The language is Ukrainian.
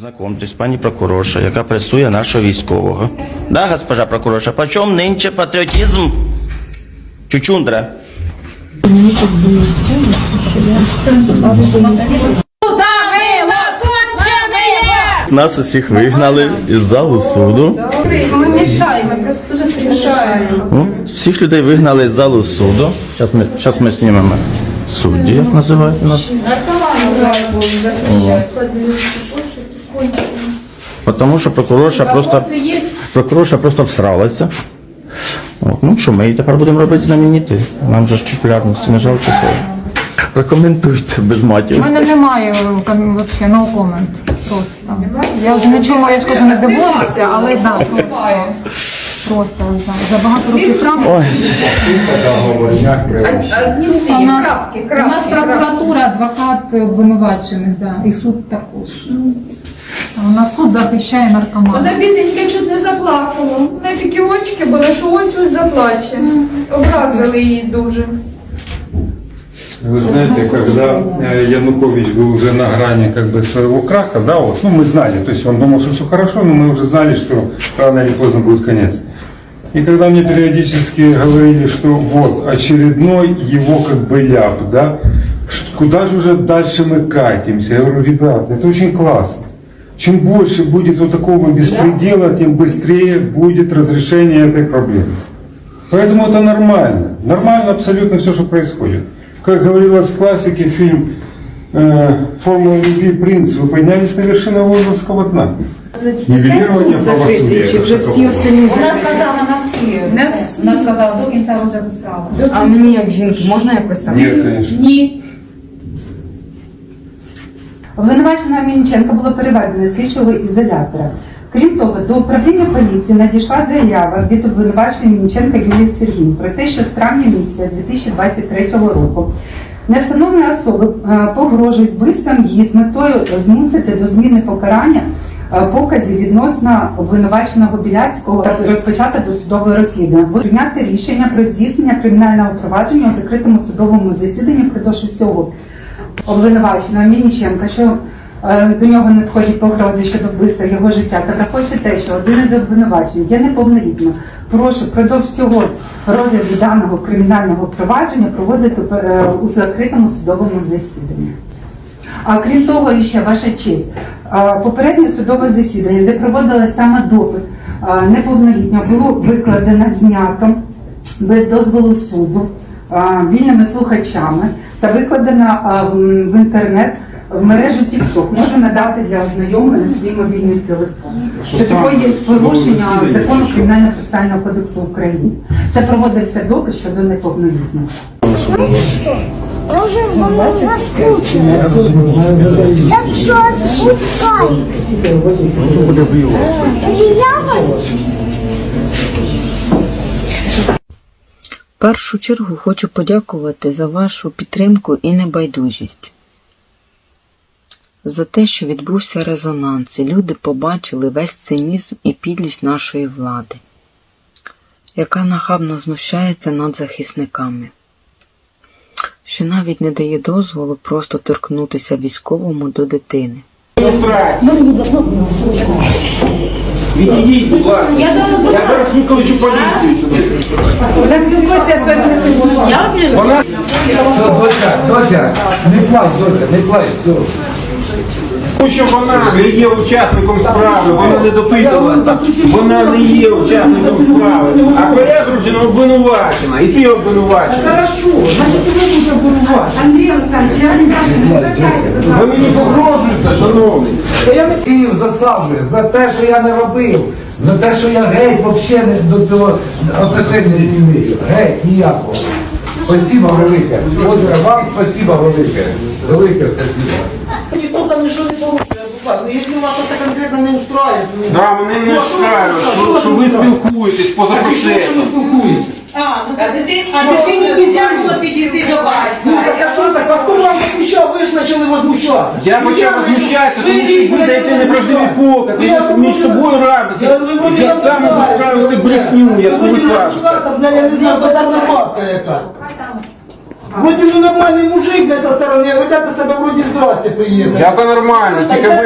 Знакомтесь, пані прокурорша, яка пресує нашого військового. Да, госпожа прокурорша, почем нинче патріотизм? Чучундра. Нас усіх вигнали із залу суду. Ми мішаємо, просто дуже мішаємо. Ну, всіх людей вигнали з залу суду. Зараз ми, зараз ми знімемо судді, як називають нас. Тому що прокурорша просто, прокурорша просто всралася. От, ну що, ми її тепер будемо робити знамениті. Нам же ж популярності не жалко цього. Прокоментуйте без матів. У мене немає вообще no comment. Просто. Я вже нічого, я ж кажу, не дивилася, але да, просто. Просто не знаю. За багато років прав. Ой, У нас, у нас прокуратура, адвокат обвинувачених, да, і суд також. А у нас суд захищає наркоманів. Вона бідненька чуть не заплакала. У неї такі очки були, що ось ось заплаче. Образили її дуже. Вы знаете, когда э, Янукович был уже на грани как бы своего краха, да, вот, ну мы знали, то есть он думал, что все хорошо, но мы уже знали, что рано или поздно будет конец. И когда мне периодически говорили, что вот очередной его как бы ляп, да, ш- куда же уже дальше мы катимся? Я говорю, ребят, это очень классно. Чем больше будет вот такого беспредела, тем быстрее будет разрешение этой проблемы. Поэтому это нормально. Нормально абсолютно все, что происходит. Как говорилось в классике фильм э, «Формула любви. Принц», вы поднялись на вершину Лондонского дна. Нивелирование правосудия. Чи вже это всі такое. остальні Вона сказала на всі. На всі. Вона сказала до кінця розгляду справи. А мені як жінки можна якось там? Нет, конечно. Ні. Обвинувачена Мінченка було переведено з слідчого ізолятора. Крім того, до управління поліції надійшла заява від обвинуваченої Мінченка Юлії Сергій про те, що з травня місяця 2023 року нестановлені особи е, погрожують вбивством її з метою змусити до зміни покарання е, показів відносно обвинуваченого Біляцького та розпочати досудове розслідування. Прийняти рішення про здійснення кримінального провадження у закритому судовому засіданні впродовж усього обвинувачена Мініченка, що е, до нього надходять погрози щодо вбивства його життя, та враховуючи те, що один із обвинувачень є неповнолітнім, прошу впродовж всього розгляду даного кримінального провадження проводити е, у закритому судовому засіданні. А крім того, і ще ваша честь, е, попереднє судове засідання, де проводилось саме допит неповнолітнього, було викладено знято без дозволу суду вільними слухачами та викладено е, в- в інтернет в мережу TikTok. Можу надати для ознайомлення свій мобільний телефон. Що таке є порушення закону кримінального процесуального кодексу України. Це проводився допит щодо неповнолітнього. что? Я уже за мной заскучила. Так я вас? Першу чергу хочу подякувати за вашу підтримку і небайдужість. За те, що відбувся резонанс, і люди побачили весь цинізм і підлість нашої влади, яка нахабно знущається над захисниками, що навіть не дає дозволу просто торкнутися військовому до дитини. Відійдіть, будь ласка. Я зараз викличу поліцію сюди. Вона спілкується своїм захисником. Вона Дося, Дося, не плач, Дося, не плач, все. тому що вона не є учасником справи, вона не допитувалася, вона не є учасником справи. А твоя дружина обвинувачена, і ти обвинувачена. Значить, Андрій Олександрович, я не будь ласка. Ви мені погрожуєте, шановний. Я не Київ засаджує за те, що я не робив, за те, що я геть взагалі не до цього отношення не маю. Геть ніякого. Спасибо велике. Озеро, вам спасибо велике. Велике спасибо. Ніхто там нічого не порушує, адвокат. Ну, якщо вас щось конкретно не устроїть, ну... Да, мене не Ну, що ви що, що ви спілкуєтесь поза і що, що процесом. спілкуєтеся? А, ну, а дитині А дитині нельзя було підійти до батька. Ну, так а що так? А хто вам запрещав? Почали возмущатися. Я почав возмущатися, тому що ви даєте неправдиві покази, ви між собою радите, як саме висправити брехню, як ви кажете. Я не знаю, базарна бабка якась. Вроді ви нормальний мужик, не со сторони, а ви дати себе вроді здрасте приїхали. Я по нормально, тільки ви